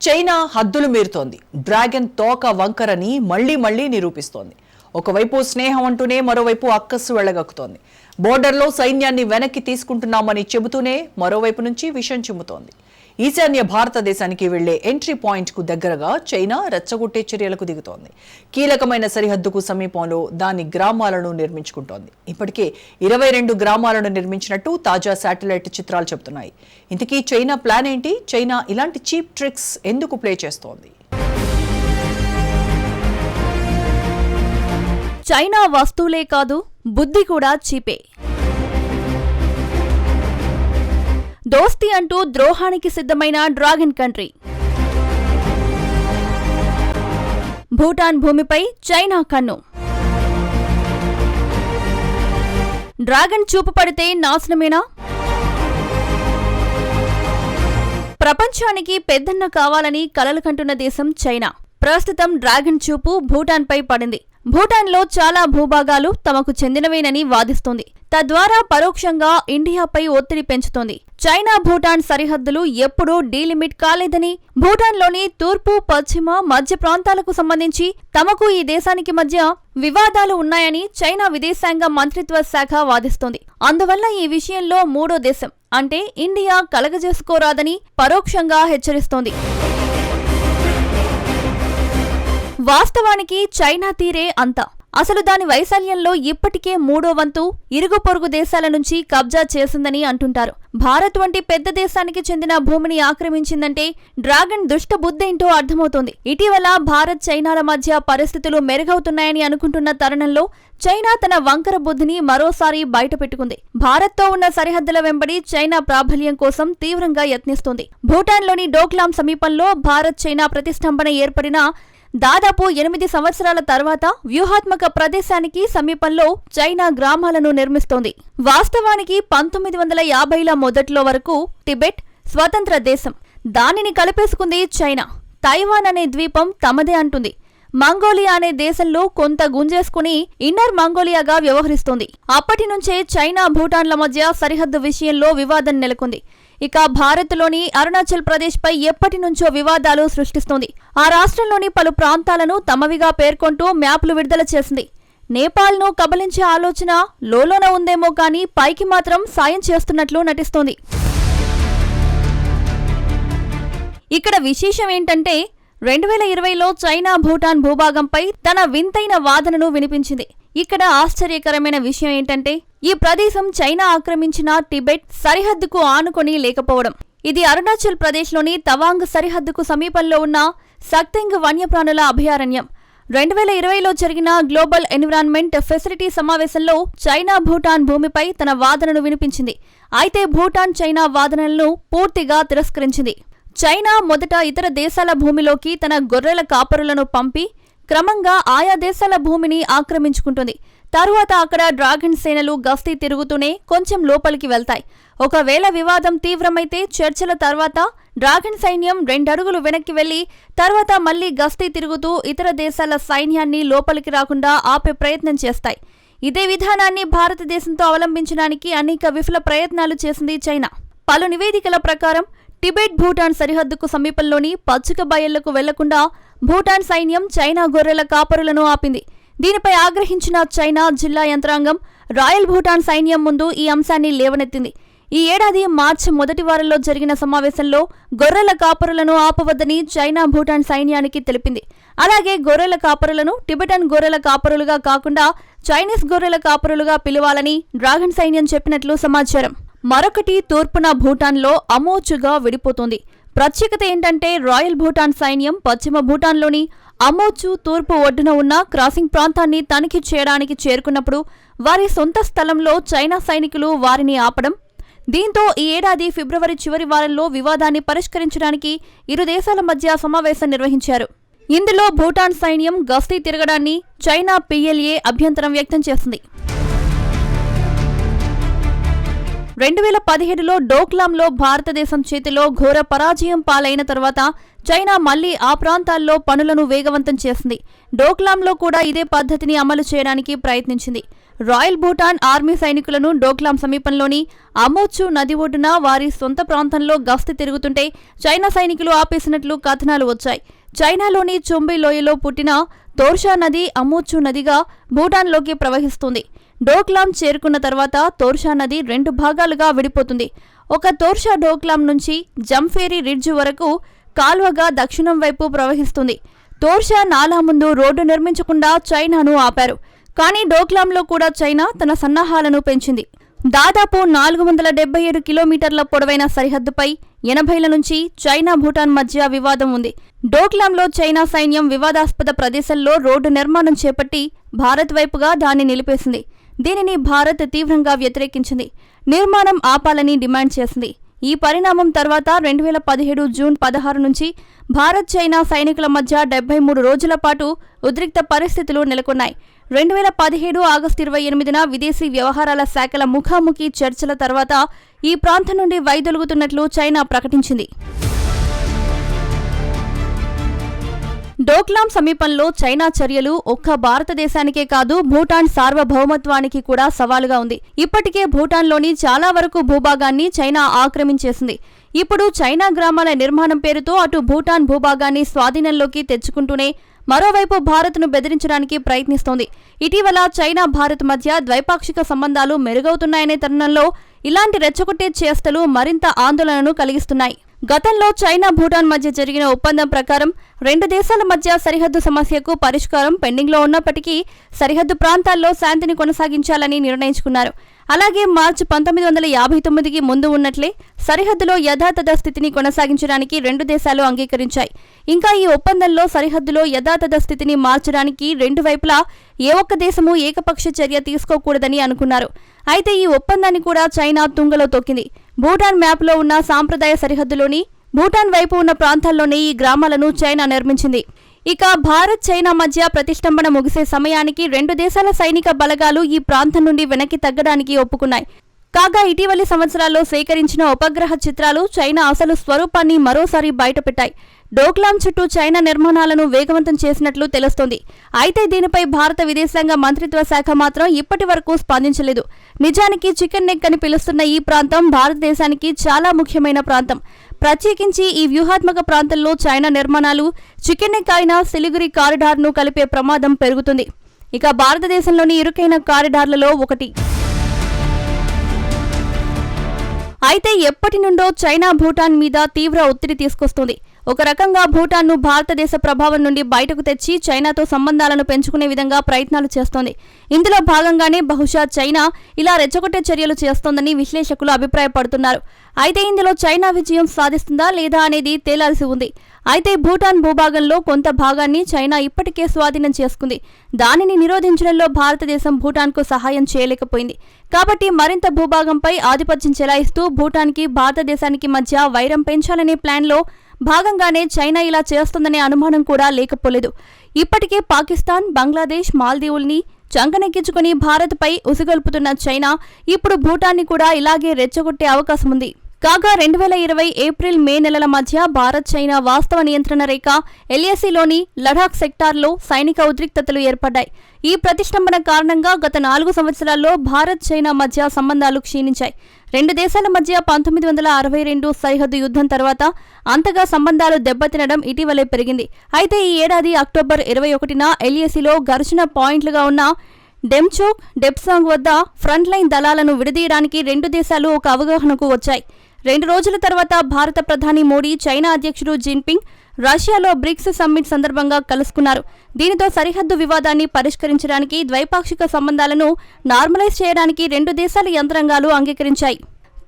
China హద్దులు మీరుతోంది. Dragon తోక వంకరని మళ్ళీ మళ్ళీ నిరూపిస్తోంది. ఒకవైపు స్నేహం అంటూనే మరోవైపు అక్కస్సు వెళ్ళగక్కుతోంది బోర్డర్లో సైన్యాన్ని వెనక్కి తీసుకుంటున్నామని చెబుతూనే మరోవైపు నుంచి విషం చిమ్ముతోంది. ఈశాన్య భారతదేశానికి వెళ్ళే ఎంట్రీ పాయింట్కు దగ్గరగా చైనా రెచ్చగొట్టే చర్యలకు దిగుతోంది. కీలకమైన సరిహద్దుకు సమీపంలో దాని గ్రామాలను నిర్మించుకుంటోంది. ఇప్పటికే ఇరవై రెండు గ్రామాలను నిర్మించినట్టు తాజా శాటిలైట్ చిత్రాలు చెబుతున్నాయి. ఇంతకీ చైనా ప్లాన్ ఏంటి? చైనా ఇలాంటి చీప్ ట్రిక్స్ ఎందుకు ప్లే చేస్తోంది? చైనా వస్తువులే కాదు బుద్ధి కూడా చీపే. దోస్తి అంటూ ద్రోహానికి సిద్ధమైన డ్రాగన్ కంట్రీ. భూటాన్ భూమిపై చైనా కన్ను. డ్రాగన్ చూపు పడితే నాశనమేనా? ప్రపంచానికి పెద్దన్న కావాలని కలలు కంటున్న దేశం చైనా. ప్రస్తుతం డ్రాగన్ చూపు భూటాన్పై పడింది. భూటాన్లో చాలా భూభాగాలు తమకు చెందినవేనని వాదిస్తోంది. తద్వారా పరోక్షంగా ఇండియాపై ఒత్తిడి పెంచుతోంది. చైనా భూటాన్ సరిహద్దులు ఎప్పుడూ డీలిమిట్ కాలేదని భూటాన్లోని తూర్పు పశ్చిమ మధ్య ప్రాంతాలకు సంబంధించి తమకు ఈ దేశానికి మధ్య వివాదాలు ఉన్నాయని చైనా విదేశాంగ మంత్రిత్వ శాఖ వాదిస్తోంది. అందువల్ల ఈ విషయంలో మూడో దేశం అంటే ఇండియా కలగజేసుకోరాదని పరోక్షంగా హెచ్చరిస్తోంది. వాస్తవానికి చైనా తీరే అంతా. అసలు దాని వైశాల్యంలో ఇప్పటికే మూడో వంతు ఇరుగు పొరుగు దేశాల నుంచి కబ్జా చేసిందని అంటుంటారు. భారత్ వంటి పెద్ద దేశానికి చెందిన భూమిని ఆక్రమించిందంటే డ్రాగన్ దుష్ట బుద్ధేంటో అర్థమవుతోంది. ఇటీవల భారత్ చైనాల మధ్య పరిస్థితులు మెరుగవుతున్నాయని అనుకుంటున్న తరుణంలో చైనా తన వంకర బుద్ధిని మరోసారి బయటపెట్టుకుంది. భారత్తో ఉన్న సరిహద్దుల వెంబడి చైనా ప్రాబల్యం కోసం తీవ్రంగా యత్నిస్తోంది. భూటాన్లోని డోక్లాం సమీపంలో భారత్ చైనా ప్రతిష్టంభన ఏర్పడిన దాదాపు ఎనిమిది సంవత్సరాల తర్వాత వ్యూహాత్మక ప్రదేశానికి సమీపంలో చైనా గ్రామాలను నిర్మిస్తోంది. వాస్తవానికి పంతొమ్మిది వందల యాభైల మొదట్లో వరకు టిబెట్ స్వతంత్ర దేశం. దానిని కలిపేసుకుంది చైనా. తైవాన్ అనే ద్వీపం తమదే అంటుంది. మంగోలియా అనే దేశంలో కొంత గుంజేసుకుని ఇన్నర్ మంగోలియాగా వ్యవహరిస్తుంది. అప్పటి నుంచే చైనా భూటాన్ల మధ్య సరిహద్దు విషయంలో వివాదం నెలకొంది. ఇక భారత్లోని అరుణాచల్ ప్రదేశ్పై ఎప్పటి నుంచో వివాదాలు సృష్టిస్తోంది. ఆ రాష్ట్రంలోని పలు ప్రాంతాలను తమవిగా పేర్కొంటూ మ్యాప్లు విడుదల చేసింది. నేపాల్ను కబలించే ఆలోచన లోలోన ఉందేమో కానీ పైకి మాత్రం సాయం చేస్తున్నట్లు నటిస్తోంది. ఇక్కడ విశేషం ఏంటంటే రెండు వేల ఇరవైలో చైనా భూటాన్ భూభాగంపై తన వింతైన వాదనను వినిపించింది. ఇక్కడ ఆశ్చర్యకరమైన విషయం ఏంటంటే ఈ ప్రదేశం చైనా ఆక్రమించిన టిబెట్ సరిహద్దుకు ఆనుకొని లేకపోవడం. ఇది అరుణాచల్ ప్రదేశ్లోని తవాంగ్ సరిహద్దుకు సమీపంలో ఉన్న సక్తింగ్ వన్యప్రాణుల అభయారణ్యం. రెండు వేల ఇరవైలో జరిగిన గ్లోబల్ ఎన్విరాన్మెంట్ ఫెసిలిటీ సమావేశంలో చైనా భూటాన్ భూమిపై తన వాదనను వినిపించింది. అయితే భూటాన్ చైనా వాదనలను పూర్తిగా తిరస్కరించింది. చైనా మొదట ఇతర దేశాల భూమిలోకి తన గొర్రెల కాపరులను పంపి క్రమంగా ఆయా దేశాల భూమిని ఆక్రమించుకుంటుంది. తరువాత అక్కడ డ్రాగన్ సేనలు గస్తీ తిరుగుతూనే కొంచెం లోపలికి వెళ్తాయి. ఒకవేళ వివాదం తీవ్రమైతే చర్చల తర్వాత డ్రాగన్ సైన్యం రెండడుగులు వెనక్కి వెళ్ళి తర్వాత మళ్ళీ గస్తీ తిరుగుతూ ఇతర దేశాల సైన్యాన్ని లోపలికి రాకుండా ఆపే ప్రయత్నం చేస్తాయి. ఇదే విధానాన్ని భారతదేశంతో అవలంబించడానికి అనేక విఫల ప్రయత్నాలు చేసింది చైనా. పలు నివేదికల ప్రకారం టిబెట్ భూటాన్ సరిహద్దుకు సమీపంలోని పచ్చిక బయళ్ళకు వెళ్ళకుండా భూటాన్ సైన్యం చైనా గొర్రెల కాపరులను ఆపింది. దీనిపై ఆగ్రహించిన చైనా జిల్లా యంత్రాంగం రాయల్ భూటాన్ సైన్యం ముందు ఈ అంశాన్ని లేవనెత్తింది. ఈ ఏడాది మార్చి మొదటి వారంలో జరిగిన సమావేశంలో గొర్రెల కాపరులను ఆపవద్దని చైనా భూటాన్ సైన్యానికి తెలిపింది. అలాగే గొర్రెల కాపరులను టిబెటన్ గొర్రెల కాపరులుగా కాకుండా చైనీస్ గొర్రెల కాపరులుగా పిలవాలని డ్రాగన్ సైన్యం చెప్పినట్లు సమాచారం. మరొకటి తూర్పున భూటాన్లో అమోచుగా విడిపోతుంది. ప్రత్యేకత ఏంటంటే రాయల్ భూటాన్ సైన్యం పశ్చిమ భూటాన్లోని అమోచు తూర్పు ఒడ్డున ఉన్న క్రాసింగ్ ప్రాంతాన్ని తనిఖీ చేయడానికి చేరుకున్నప్పుడు వారి సొంత స్థలంలో చైనా సైనికులు వారిని ఆపడం దీంతో ఈ ఏడాది ఫిబ్రవరి చివరి వారంలో వివాదాన్ని పరిష్కరించడానికి ఇరు దేశాల మధ్య సమావేశం నిర్వహించారు. ఇందులో భూటాన్ సైన్యం గస్తీ తిరగడాన్ని చైనా పిఎల్ఏ అభ్యంతరం వ్యక్తం చేసింది రెండు వేల పదిహేడులో డోక్లాంలో భారతదేశం చేతిలో ఘోర పరాజయం పాలైన తర్వాత చైనా మళ్ళీ ఆ ప్రాంతాల్లో పనులను వేగవంతం చేసింది. డోక్లాంలో కూడా ఇదే పద్ధతిని అమలు చేయడానికి ప్రయత్నించింది. రాయల్ భూటాన్ ఆర్మీ సైనికులను డోక్లాం సమీపంలోని అమోచు నది ఒడ్డున వారి సొంత ప్రాంతంలో గస్తీ తిరుగుతుంటే చైనా సైనికులు ఆపేసినట్లు కథనాలు వచ్చాయి. చైనాలోని చుంబి లోయలో పుట్టిన తోర్షా నది అమూచు నదిగా భూటాన్లోకి ప్రవహిస్తుంది. డోక్లాం చేరుకున్న తర్వాత తోర్షా నది రెండు భాగాలుగా విడిపోతుంది. ఒక తోర్షా డోక్లాం నుంచి జంఫేరి రిడ్జ్ వరకు కాల్వగా దక్షిణం వైపు ప్రవహిస్తుంది. తోర్షా నాలా ముందు రోడ్డు నిర్మించకుండా చైనాను ఆపారు. కానీ డోక్లాంలో కూడా చైనా తన సన్నాహాలను పెంచింది. దాదాపు నాలుగు వందల డెబ్బై ఏడు కిలోమీటర్ల పొడవైన సరిహద్దుపై ఎనభైల నుంచి చైనా భూటాన్ మధ్య వివాదం ఉంది. డోక్లాంలో చైనా సైన్యం వివాదాస్పద ప్రదేశంలో రోడ్డు నిర్మాణం చేపట్టి భారత్ వైపుగా దాన్ని నిలిపేసింది. దీనిని భారత్ తీవ్రంగా వ్యతిరేకించింది. నిర్మాణం ఆపాలని డిమాండ్ చేసింది. ఈ పరిణామం తర్వాత రెండు వేల పదిహేడు జూన్ పదహారు నుంచి భారత్ చైనా సైనికుల మధ్య డెబ్బై మూడు రోజుల పాటు ఉద్రిక్త పరిస్థితులు నెలకొన్నాయి. రెండు వేల పదిహేడు ఆగస్టు ఇరవై ఎనిమిదిన విదేశీ వ్యవహారాల శాఖల ముఖాముఖి చర్చల తర్వాత ఈ ప్రాంతం నుండి వైదొలుగుతున్నట్లు చైనా ప్రకటించింది. డోక్లాం సమీపంలో చైనా చర్యలు ఒక్క భారతదేశానికే కాదు భూటాన్ సార్వభౌమత్వానికి కూడా సవాలుగా ఉంది. ఇప్పటికే భూటాన్లోని చాలా వరకు భూభాగాన్ని చైనా ఆక్రమించేసింది. ఇప్పుడు చైనా గ్రామాల నిర్మాణం పేరుతో అటు భూటాన్ భూభాగాన్ని స్వాధీనంలోకి తెచ్చుకుంటూనే మరోవైపు భారత్ను బెదిరించడానికి ప్రయత్నిస్తోంది. ఇటీవల చైనా భారత్ మధ్య ద్వైపాక్షిక సంబంధాలు మెరుగవుతున్నాయనే తరుణంలో ఇలాంటి రెచ్చగొట్టే చేష్టలు మరింత ఆందోళనను కలిగిస్తున్నాయి. గతంలో చైనా భూటాన్ మధ్య జరిగిన ఒప్పందం ప్రకారం రెండు దేశాల మధ్య సరిహద్దు సమస్యకు పరిష్కారం పెండింగ్లో ఉన్నప్పటికీ సరిహద్దు ప్రాంతాల్లో శాంతిని కొనసాగించాలని నిర్ణయించుకున్నారు. అలాగే మార్చి పంతొమ్మిది వందల యాభై తొమ్మిదికి ముందు ఉన్నట్లే సరిహద్దులో యథాతథ స్థితిని కొనసాగించడానికి రెండు దేశాలు అంగీకరించాయి. ఇంకా ఈ ఒప్పందంలో సరిహద్దులో యథాతథ స్థితిని మార్చడానికి రెండు వైపులా ఏ ఒక్క దేశము ఏకపక్ష చర్య తీసుకోకూడదని అనుకున్నారు. అయితే ఈ ఒప్పందాన్ని కూడా చైనా తుంగలో తొక్కింది. భూటాన్ మ్యాప్లో ఉన్న సాంప్రదాయ సరిహద్దులోని భూటాన్ వైపు ఉన్న ప్రాంతాల్లోనే ఈ గ్రామాలను చైనా నిర్మించింది. ఇక భారత్ చైనా మధ్య ప్రతిష్టంభన ముగిసే సమయానికి రెండు దేశాల సైనిక బలగాలు ఈ ప్రాంతం నుండి వెనక్కి తగ్గడానికి ఒప్పుకున్నాయి. కాగా ఇటీవలి సంవత్సరాల్లో సేకరించిన ఉపగ్రహ చిత్రాలు చైనా అసలు స్వరూపాన్ని మరోసారి బయటపెట్టాయి. డోక్లాం చుట్టూ చైనా నిర్మాణాలను వేగవంతం చేసినట్లు తెలుస్తోంది. అయితే దీనిపై భారత విదేశాంగ మంత్రిత్వ శాఖ మాత్రం ఇప్పటి వరకు స్పందించలేదు. నిజానికి చికెన్ నెక్ అని పిలుస్తున్న ఈ ప్రాంతం భారతదేశానికి చాలా ముఖ్యమైన ప్రాంతం. ప్రత్యేకించి ఈ వ్యూహాత్మక ప్రాంతంలో చైనా నిర్మాణాలు చికెన్ నెక్ అయిన సిలిగురి కారిడార్ను కలిపే ప్రమాదం పెరుగుతుంది. ఇక భారతదేశంలోని ఇరుకైన కారిడార్లలో ఒకటి. అయితే ఎప్పటి నుండో చైనా భూటాన్ మీద తీవ్ర ఒత్తిడి తీసుకొస్తుంది. ఒక రకంగా భూటాన్ను భారతదేశ ప్రభావం నుండి బయటకు తెచ్చి చైనాతో సంబంధాలను పెంచుకునే విధంగా ప్రయత్నాలు చేస్తోంది. ఇందులో భాగంగానే బహుశా చైనా ఇలా రెచ్చగొట్టే చర్యలు చేస్తోందని విశ్లేషకులు అభిప్రాయపడుతున్నారు. అయితే ఇందులో చైనా విజయం సాధిస్తుందా లేదా అనేది తేలాల్సి ఉంది. అయితే భూటాన్ భూభాగంలో కొంత భాగాన్ని చైనా ఇప్పటికే స్వాధీనం చేసుకుంది. దానిని నిరోధించడంలో భారతదేశం భూటాన్కు సహాయం చేయలేకపోయింది. కాబట్టి మరింత భూభాగంపై ఆధిపత్యం చెలాయిస్తూ భూటాన్కి భారతదేశానికి మధ్య వైరం పెంచాలనే ప్లాన్లో భాగంగానే చైనా ఇలా చేస్తుందనే అనుమానం కూడా లేకపోలేదు. ఇప్పటికే పాకిస్తాన్ బంగ్లాదేశ్ మాల్దీవుల్ని చంకనెక్కించుకుని భారత్పై ఉసిగొల్పుతున్న చైనా ఇప్పుడు భూటాన్ని కూడా ఇలాగే రెచ్చగొట్టే అవకాశం ఉంది కాగా రెండు వేల ఇరవై ఏప్రిల్ మే నెలల మధ్య భారత్ చైనా వాస్తవ నియంత్రణ రేఖ ఎల్ఏసీలోని లడాక్ సెక్టార్లో సైనిక ఉద్రిక్తతలు ఏర్పడ్డాయి. ఈ ప్రతిష్టంభన కారణంగా గత నాలుగు సంవత్సరాల్లో భారత్ చైనా మధ్య సంబంధాలు క్షీణించాయి. రెండు దేశాల మధ్య పంతొమ్మిది వందల అరవై రెండు సరిహద్దు యుద్ధం తర్వాత అంతగా సంబంధాలు దెబ్బతినడం ఇటీవలే పెరిగింది. అయితే ఈ ఏడాది అక్టోబర్ ఇరవై ఒకటిన ఎల్ఏసీలో ఘర్షణ పాయింట్లుగా ఉన్న డెమ్చోక్ డెప్సాంగ్ వద్ద ఫ్రంట్ లైన్ దళాలను విడదీయడానికి రెండు దేశాలు ఒక అవగాహనకు వచ్చాయి. రెండు రోజుల తర్వాత భారత ప్రధాని మోడీ చైనా అధ్యక్షుడు జిన్పింగ్ రష్యాలో బ్రిక్స్ సమ్మిట్ సందర్భంగా కలుసుకున్నారు. దీనితో సరిహద్దు వివాదాన్ని పరిష్కరించడానికి ద్వైపాక్షిక సంబంధాలను నార్మలైజ్ చేయడానికి రెండు దేశాల యంత్రాంగాలు అంగీకరించాయి.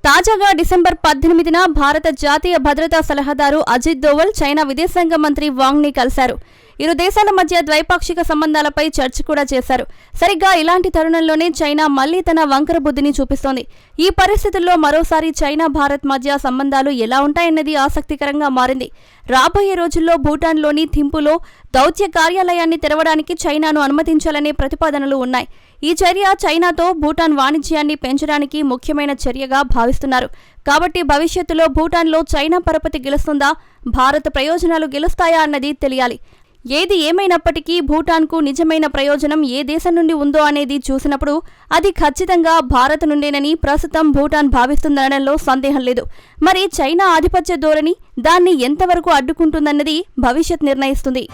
తాజాగా డిసెంబర్ పద్దెనిమిదిన భారత జాతీయ భద్రతా సలహాదారు అజిత్ దోవల్ చైనా విదేశాంగ మంత్రి వాంగ్ని కలిశారు. ఇరు దేశాల మధ్య ద్వైపాక్షిక సంబంధాలపై చర్చ కూడా చేశారు. సరిగ్గా ఇలాంటి తరుణంలోనే చైనా మళ్ళీ తన వంకర బుద్ధిని చూపిస్తోంది. ఈ పరిస్థితుల్లో మరోసారి చైనా భారత్ మధ్య సంబంధాలు ఎలా ఉంటాయన్నది ఆసక్తికరంగా మారింది. రాబోయే రోజుల్లో భూటాన్లోని థింపులో దౌత్య కార్యాలయాన్ని తెరవడానికి చైనాను అనుమతించాలనే ప్రతిపాదనలు ఉన్నాయి. ఈ చర్య చైనాతో భూటాన్ వాణిజ్యాన్ని పెంచడానికి ముఖ్యమైన చర్యగా భావిస్తున్నారు. కాబట్టి భవిష్యత్తులో భూటాన్లో చైనా పరపతి గెలుస్తుందా? భారత ప్రయోజనాలు గెలుస్తాయా అన్నది తెలియాలి. ఏది ఏమైనప్పటికీ భూటాన్కు నిజమైన ప్రయోజనం ఏ దేశం నుండి ఉందో అనేది చూసినప్పుడు అది ఖచ్చితంగా భారత్ నుండేనని ప్రస్తుతం భూటాన్ భావిస్తుందనడంలో సందేహం లేదు. మరి చైనా ఆధిపత్య ధోరణి దాన్ని ఎంతవరకు అడ్డుకుంటుందన్నది భవిష్యత్ నిర్ణయిస్తుంది.